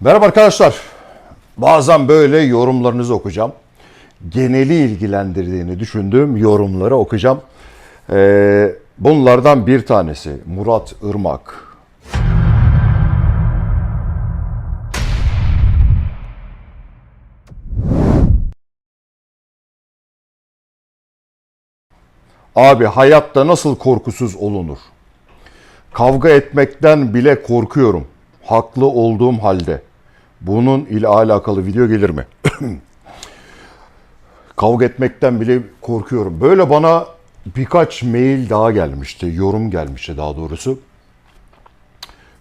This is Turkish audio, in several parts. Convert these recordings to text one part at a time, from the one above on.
Merhaba arkadaşlar. Bazen böyle yorumlarınızı okuyacağım. Geneli ilgilendirdiğini düşündüğüm yorumları okuyacağım. Ee, bunlardan bir tanesi Murat Irmak. Abi hayatta nasıl korkusuz olunur? Kavga etmekten bile korkuyorum. Haklı olduğum halde. Bunun ile alakalı video gelir mi? Kavga etmekten bile korkuyorum. Böyle bana birkaç mail daha gelmişti. Yorum gelmişti daha doğrusu.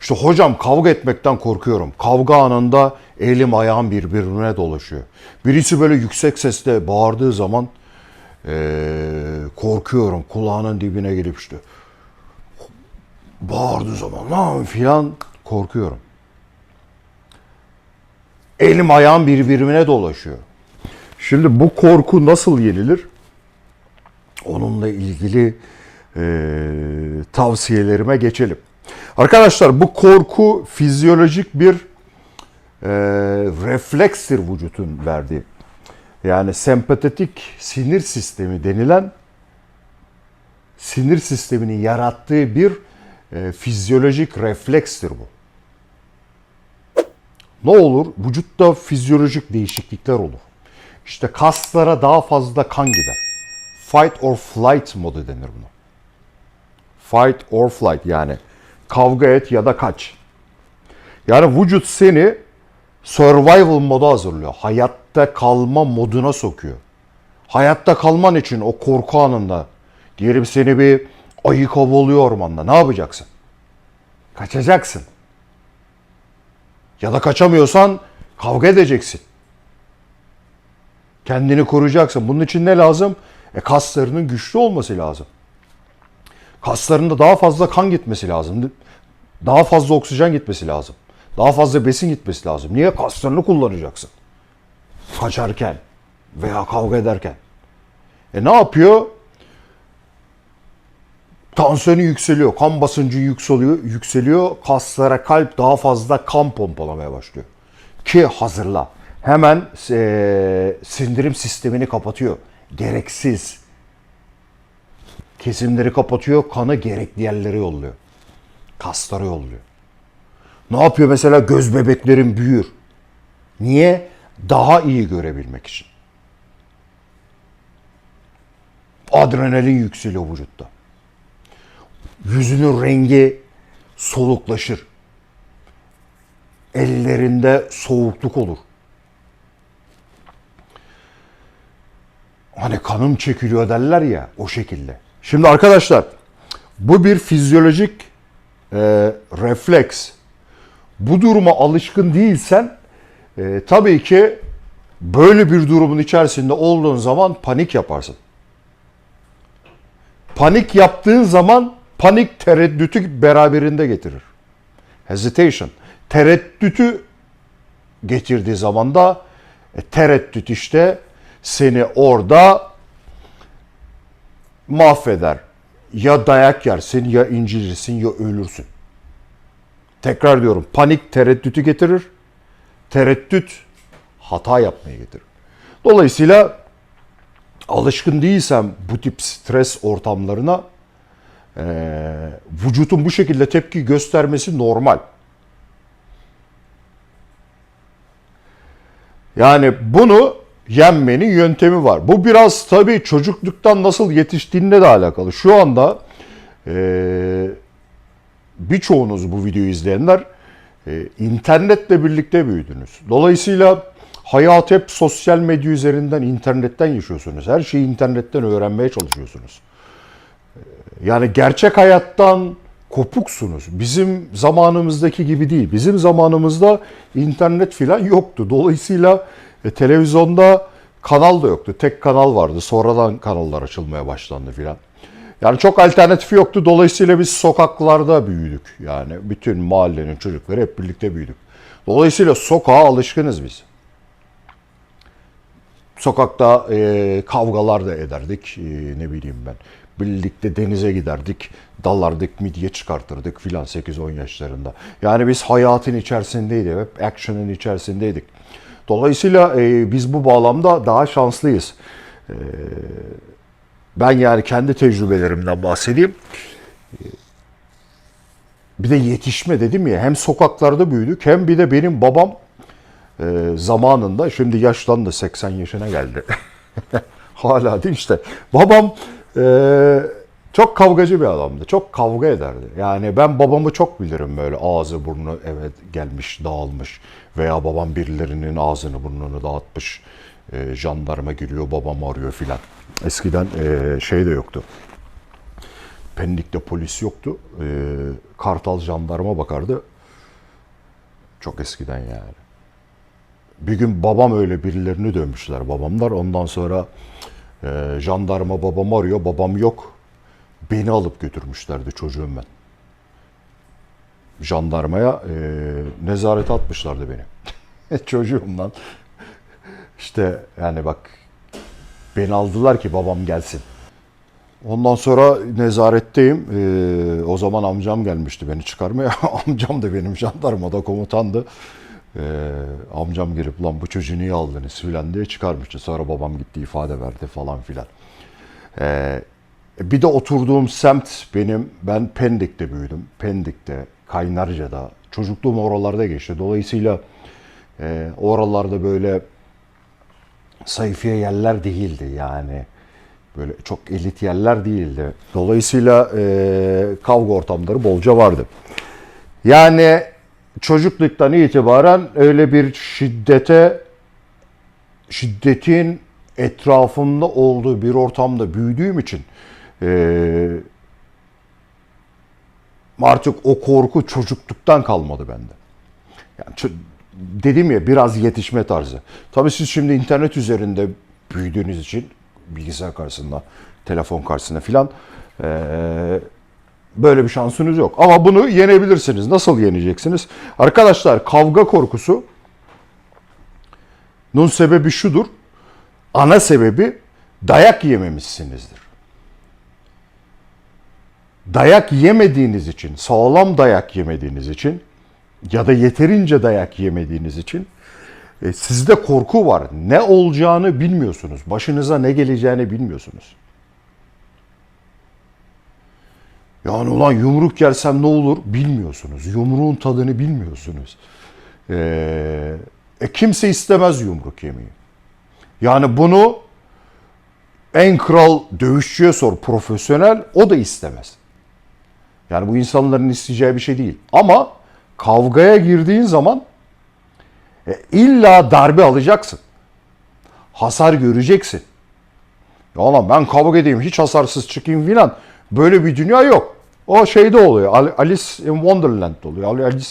İşte hocam kavga etmekten korkuyorum. Kavga anında elim ayağım birbirine dolaşıyor. Birisi böyle yüksek sesle bağırdığı zaman eee, korkuyorum. Kulağının dibine gelip işte bağırdığı zaman lan filan korkuyorum. Elim ayağım birbirine dolaşıyor. Şimdi bu korku nasıl yenilir? Onunla ilgili e, tavsiyelerime geçelim. Arkadaşlar bu korku fizyolojik bir e, reflekstir vücutun verdiği. Yani sempatetik sinir sistemi denilen sinir sisteminin yarattığı bir e, fizyolojik reflekstir bu. Ne olur? Vücutta fizyolojik değişiklikler olur. İşte kaslara daha fazla kan gider. Fight or flight modu denir buna. Fight or flight yani kavga et ya da kaç. Yani vücut seni survival moda hazırlıyor. Hayatta kalma moduna sokuyor. Hayatta kalman için o korku anında diyelim seni bir ayı kovalıyor ormanda. Ne yapacaksın? Kaçacaksın. Ya da kaçamıyorsan kavga edeceksin. Kendini koruyacaksın. Bunun için ne lazım? E kaslarının güçlü olması lazım. Kaslarında daha fazla kan gitmesi lazım. Daha fazla oksijen gitmesi lazım. Daha fazla besin gitmesi lazım. Niye? Kaslarını kullanacaksın. Kaçarken veya kavga ederken. E ne yapıyor? Tansiyonu yükseliyor, kan basıncı yükseliyor, yükseliyor. Kaslara kalp daha fazla kan pompalamaya başlıyor. Ki hazırla. Hemen eee, sindirim sistemini kapatıyor. Gereksiz. Kesimleri kapatıyor, kanı gerekli yerlere yolluyor. Kaslara yolluyor. Ne yapıyor mesela? Göz bebeklerin büyür. Niye? Daha iyi görebilmek için. Adrenalin yükseliyor vücutta yüzünün rengi soluklaşır. Ellerinde soğukluk olur. Hani kanım çekiliyor derler ya o şekilde. Şimdi arkadaşlar bu bir fizyolojik e, refleks. Bu duruma alışkın değilsen e, tabii ki böyle bir durumun içerisinde olduğun zaman panik yaparsın. Panik yaptığın zaman panik tereddütü beraberinde getirir. Hesitation. Tereddütü getirdiği zaman da e, tereddüt işte seni orada mahveder. Ya dayak yersin ya incilirsin ya ölürsün. Tekrar diyorum panik tereddütü getirir. Tereddüt hata yapmaya getirir. Dolayısıyla alışkın değilsem bu tip stres ortamlarına ee, vücutun bu şekilde tepki göstermesi normal. Yani bunu yenmenin yöntemi var. Bu biraz tabii çocukluktan nasıl yetiştiğinle de alakalı. Şu anda e, birçoğunuz bu videoyu izleyenler e, internetle birlikte büyüdünüz. Dolayısıyla hayat hep sosyal medya üzerinden, internetten yaşıyorsunuz. Her şeyi internetten öğrenmeye çalışıyorsunuz. Yani gerçek hayattan kopuksunuz. Bizim zamanımızdaki gibi değil. Bizim zamanımızda internet filan yoktu. Dolayısıyla e, televizyonda kanal da yoktu. Tek kanal vardı. Sonradan kanallar açılmaya başlandı filan. Yani çok alternatifi yoktu. Dolayısıyla biz sokaklarda büyüdük. Yani bütün mahallenin çocukları hep birlikte büyüdük. Dolayısıyla sokağa alışkınız biz. Sokakta e, kavgalar da ederdik. E, ne bileyim ben Birlikte denize giderdik. Dalardık, midye çıkartırdık filan 8-10 yaşlarında. Yani biz hayatın içerisindeydik. Hep action'ın içerisindeydik. Dolayısıyla e, biz bu bağlamda daha şanslıyız. E, ben yani kendi tecrübelerimden bahsedeyim. E, Bir de yetişme dedim ya hem sokaklarda büyüdük hem bir de benim babam e, zamanında şimdi yaşlandı 80 yaşına geldi. Hala değil işte. Babam e, çok kavgacı bir adamdı. Çok kavga ederdi. Yani ben babamı çok bilirim böyle ağzı burnu evet gelmiş dağılmış veya babam birilerinin ağzını burnunu dağıtmış. E, jandarma giriyor babam arıyor filan. Eskiden e, şey de yoktu. Pendik'te polis yoktu. E, Kartal jandarma bakardı. Çok eskiden yani. Bir gün babam öyle birilerini dövmüşler babamlar. Ondan sonra e, jandarma babamı arıyor. Babam yok. Beni alıp götürmüşlerdi çocuğum ben. Jandarmaya e, nezarete atmışlardı beni. Çocuğumdan. İşte yani bak beni aldılar ki babam gelsin. Ondan sonra nezaretteyim. Ee, o zaman amcam gelmişti beni çıkarmaya. amcam da benim jandarmada komutandı. Ee, amcam girip lan bu çocuğu niye aldınız filan diye çıkarmıştı. Sonra babam gitti ifade verdi falan filan. Ee, bir de oturduğum semt benim, ben Pendik'te büyüdüm. Pendik'te, Kaynarca'da. Çocukluğum oralarda geçti. Dolayısıyla e, oralarda böyle sayfiye yerler değildi yani. Böyle çok elit yerler değildi. Dolayısıyla e, kavga ortamları bolca vardı. Yani çocukluktan itibaren öyle bir şiddete, şiddetin etrafında olduğu bir ortamda büyüdüğüm için e, artık o korku çocukluktan kalmadı bende. Yani dedim ya biraz yetişme tarzı. Tabii siz şimdi internet üzerinde büyüdüğünüz için bilgisayar karşısında, telefon karşısında filan eee, böyle bir şansınız yok. Ama bunu yenebilirsiniz. Nasıl yeneceksiniz? Arkadaşlar kavga korkusu nun sebebi şudur. Ana sebebi dayak yememişsinizdir. Dayak yemediğiniz için, sağlam dayak yemediğiniz için ya da yeterince dayak yemediğiniz için e, sizde korku var. Ne olacağını bilmiyorsunuz. Başınıza ne geleceğini bilmiyorsunuz. Yani ulan yumruk yersem ne olur bilmiyorsunuz. Yumruğun tadını bilmiyorsunuz. Ee, e, kimse istemez yumruk yemeyi. Yani bunu en kral dövüşçüye sor profesyonel o da istemez. Yani bu insanların isteyeceği bir şey değil. Ama kavgaya girdiğin zaman e, illa darbe alacaksın. Hasar göreceksin. Ya lan ben kavga edeyim hiç hasarsız çıkayım filan. Böyle bir dünya yok. O şeyde oluyor. Al- Alice in Wonderland'da oluyor. Alice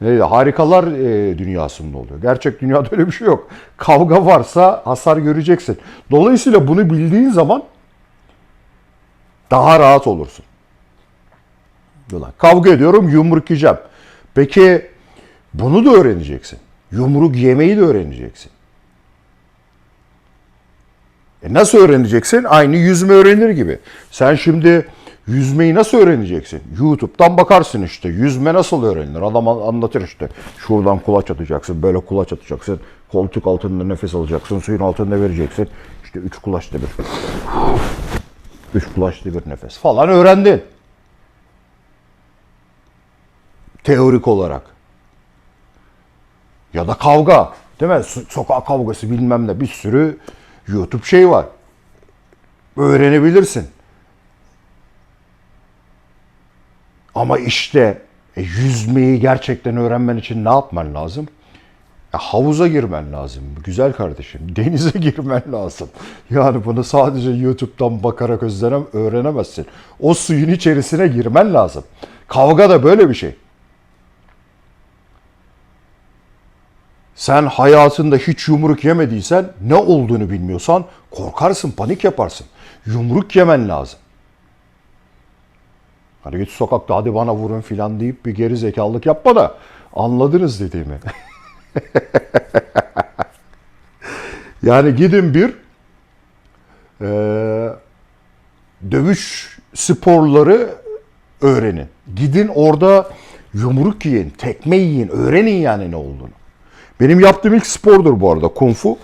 neydi? Harikalar e, dünyasında oluyor. Gerçek dünyada öyle bir şey yok. Kavga varsa hasar göreceksin. Dolayısıyla bunu bildiğin zaman daha rahat olursun. Diyorlar. Kavga ediyorum yumruk yiyeceğim. Peki bunu da öğreneceksin. Yumruk yemeyi de öğreneceksin. E nasıl öğreneceksin? Aynı yüzme öğrenir gibi. Sen şimdi yüzmeyi nasıl öğreneceksin? YouTube'dan bakarsın işte. Yüzme nasıl öğrenilir? Adam an- anlatır işte. Şuradan kulaç atacaksın, böyle kulaç atacaksın. Koltuk altında nefes alacaksın, suyun altında vereceksin. İşte üç kulaçta bir. Üç kulaçta bir nefes falan öğrendin. Teorik olarak. Ya da kavga. Değil mi? So- Sokak kavgası bilmem ne bir sürü YouTube şey var. Öğrenebilirsin. Ama işte e, yüzmeyi gerçekten öğrenmen için ne yapman lazım? Ya havuza girmen lazım. Güzel kardeşim. Denize girmen lazım. Yani bunu sadece YouTube'dan bakarak özlenem öğrenemezsin. O suyun içerisine girmen lazım. Kavga da böyle bir şey. Sen hayatında hiç yumruk yemediysen, ne olduğunu bilmiyorsan korkarsın, panik yaparsın. Yumruk yemen lazım. Hani git sokakta hadi bana vurun filan deyip bir geri zekalılık yapma da anladınız dediğimi. yani gidin bir eee, dövüş sporları öğrenin. Gidin orada yumruk yiyin, tekme yiyin, öğrenin yani ne olduğunu. Benim yaptığım ilk spordur bu arada kung fu.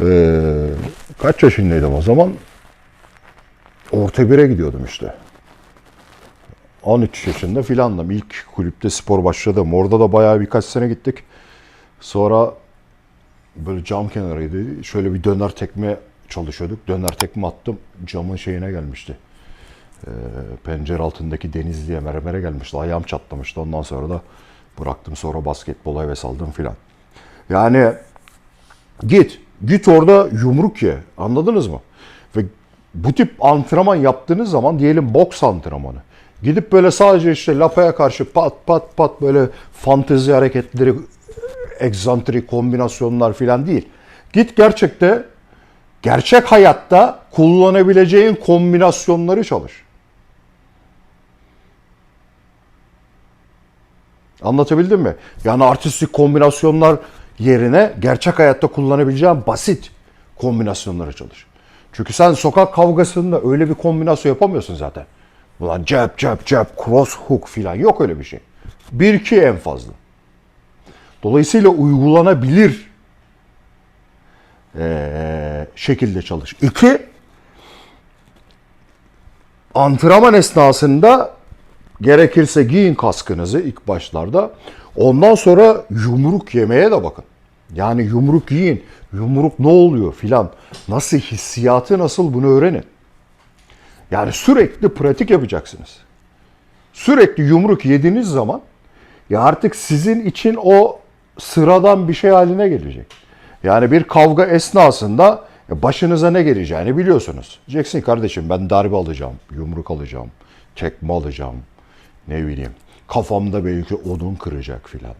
Ee, kaç yaşındaydım o zaman? Orta 1'e gidiyordum işte. 13 yaşında filandım. İlk kulüpte spor başladım. Orada da bayağı birkaç sene gittik. Sonra böyle cam kenarıydı. Şöyle bir döner tekme çalışıyorduk. Döner tekme attım. Camın şeyine gelmişti. Ee, pencere altındaki denizliğe mermere gelmişti. Ayağım çatlamıştı. Ondan sonra da bıraktım. Sonra basketbola heves aldım filan. Yani git. Git orada yumruk ye. Anladınız mı? Ve bu tip antrenman yaptığınız zaman diyelim boks antrenmanı. Gidip böyle sadece işte lapaya karşı pat pat pat böyle fantezi hareketleri, egzantrik kombinasyonlar filan değil. Git gerçekte gerçek hayatta kullanabileceğin kombinasyonları çalış. Anlatabildim mi? Yani artistik kombinasyonlar yerine gerçek hayatta kullanabileceğin basit kombinasyonlara çalış. Çünkü sen sokak kavgasında öyle bir kombinasyon yapamıyorsun zaten. Ulan cep cep cep cross hook filan yok öyle bir şey. Bir iki en fazla. Dolayısıyla uygulanabilir eee, şekilde çalış. İki, antrenman esnasında gerekirse giyin kaskınızı ilk başlarda. Ondan sonra yumruk yemeye de bakın. Yani yumruk yiyin. Yumruk ne oluyor filan. Nasıl hissiyatı nasıl bunu öğrenin. Yani sürekli pratik yapacaksınız. Sürekli yumruk yediğiniz zaman ya artık sizin için o sıradan bir şey haline gelecek. Yani bir kavga esnasında başınıza ne geleceğini biliyorsunuz. Diyeceksin kardeşim ben darbe alacağım, yumruk alacağım, tekme alacağım, ne bileyim kafamda belki odun kıracak filan.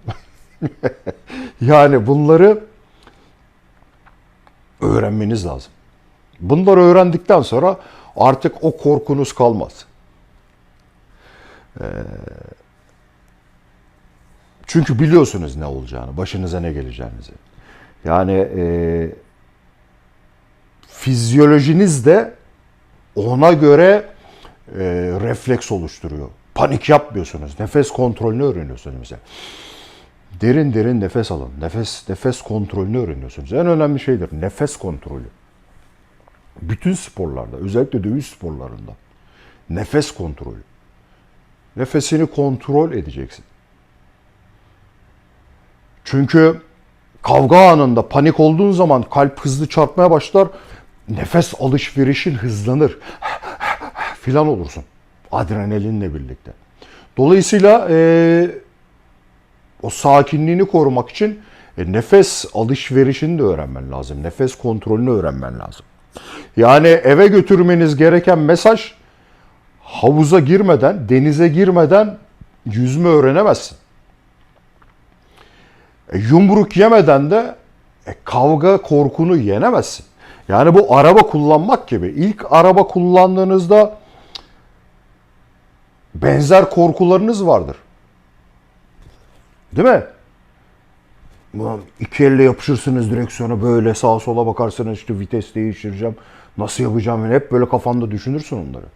yani bunları öğrenmeniz lazım. Bunları öğrendikten sonra artık o korkunuz kalmaz. Ee, çünkü biliyorsunuz ne olacağını, başınıza ne geleceğinizi. Yani e, fizyolojiniz de ona göre e, refleks oluşturuyor. Panik yapmıyorsunuz. Nefes kontrolünü öğreniyorsunuz mesela. Derin derin nefes alın. Nefes nefes kontrolünü öğreniyorsunuz. En önemli şeydir nefes kontrolü. Bütün sporlarda, özellikle dövüş sporlarında nefes kontrolü. Nefesini kontrol edeceksin. Çünkü kavga anında panik olduğun zaman kalp hızlı çarpmaya başlar. Nefes alışverişin hızlanır. filan olursun. Adrenalinle birlikte. Dolayısıyla e, o sakinliğini korumak için e, nefes alışverişini de öğrenmen lazım. Nefes kontrolünü öğrenmen lazım. Yani eve götürmeniz gereken mesaj havuza girmeden, denize girmeden yüzme öğrenemezsin. E, yumruk yemeden de e, kavga korkunu yenemezsin. Yani bu araba kullanmak gibi. İlk araba kullandığınızda benzer korkularınız vardır. Değil mi? İki elle yapışırsınız direksiyona böyle sağa sola bakarsınız işte vites değiştireceğim. Nasıl yapacağım? Yani hep böyle kafanda düşünürsün onları.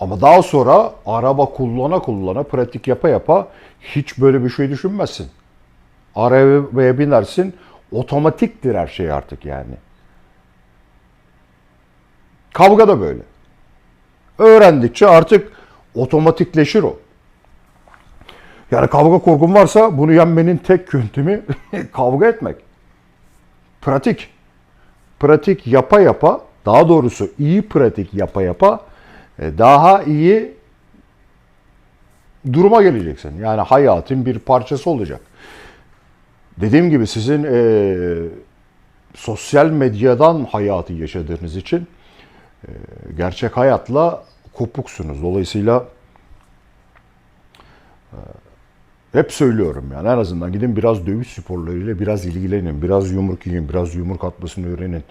Ama daha sonra araba kullana kullana pratik yapa yapa hiç böyle bir şey düşünmezsin. Arabaya binersin otomatiktir her şey artık yani. Kavga da böyle. Öğrendikçe artık otomatikleşir o. Yani kavga korkun varsa bunu yenmenin tek yöntemi kavga etmek. Pratik. Pratik yapa yapa, daha doğrusu iyi pratik yapa yapa e, daha iyi duruma geleceksin. Yani hayatın bir parçası olacak. Dediğim gibi sizin e, sosyal medyadan hayatı yaşadığınız için e, gerçek hayatla kopuksunuz. Dolayısıyla e, hep söylüyorum yani en azından gidin biraz dövüş sporlarıyla biraz ilgilenin. Biraz yumruk yiyin, biraz yumruk atmasını öğrenin.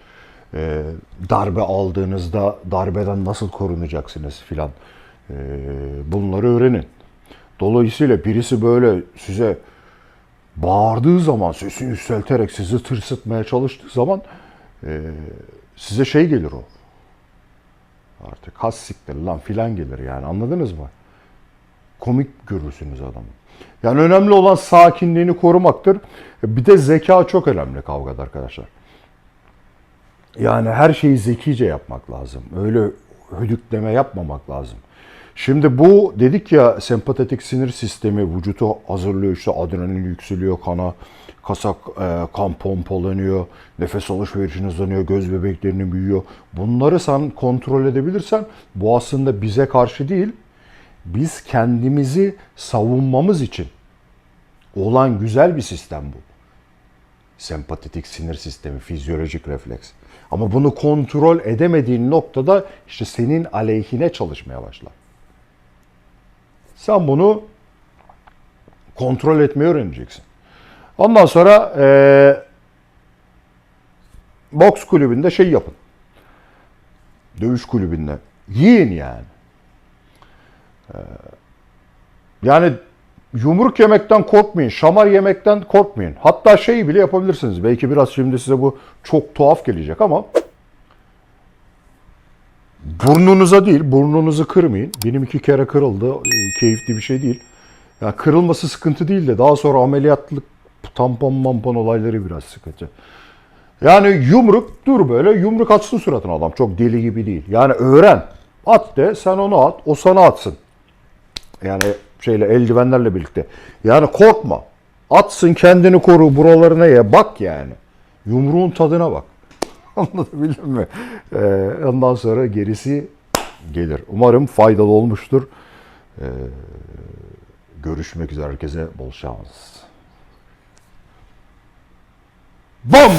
E, darbe aldığınızda darbeden nasıl korunacaksınız filan. E, bunları öğrenin. Dolayısıyla birisi böyle size bağırdığı zaman, sesini yükselterek sizi tırsıtmaya çalıştığı zaman e, size şey gelir o. Artık has siktir lan filan gelir yani anladınız mı? Komik görürsünüz adamı. Yani önemli olan sakinliğini korumaktır. Bir de zeka çok önemli kavgada arkadaşlar. Yani her şeyi zekice yapmak lazım. Öyle hödükleme yapmamak lazım. Şimdi bu dedik ya sempatetik sinir sistemi vücutu hazırlıyor işte adrenalin yükseliyor kana kasak e, kan pompalanıyor nefes alışverişin hızlanıyor göz bebeklerinin büyüyor. Bunları sen kontrol edebilirsen bu aslında bize karşı değil biz kendimizi savunmamız için olan güzel bir sistem bu sempatetik sinir sistemi, fizyolojik refleks. Ama bunu kontrol edemediğin noktada işte senin aleyhine çalışmaya başlar. Sen bunu kontrol etmeyi öğreneceksin. Ondan sonra eee boks kulübünde şey yapın. Dövüş kulübünde. Yiyin yani. Eee, yani yumruk yemekten korkmayın, şamar yemekten korkmayın. Hatta şeyi bile yapabilirsiniz. Belki biraz şimdi size bu çok tuhaf gelecek ama burnunuza değil, burnunuzu kırmayın. Benim iki kere kırıldı. Keyifli bir şey değil. Ya kırılması sıkıntı değil de daha sonra ameliyatlık tampon mampon olayları biraz sıkıntı. Yani yumruk dur böyle yumruk atsın suratına adam. Çok deli gibi değil. Yani öğren. At de sen onu at. O sana atsın. Yani şeyle eldivenlerle birlikte. Yani korkma. Atsın kendini koru buralarına ye. Bak yani. Yumruğun tadına bak. Anlatabildim mi? Ee, ondan sonra gerisi gelir. Umarım faydalı olmuştur. Ee, görüşmek üzere herkese bol şans. Bam!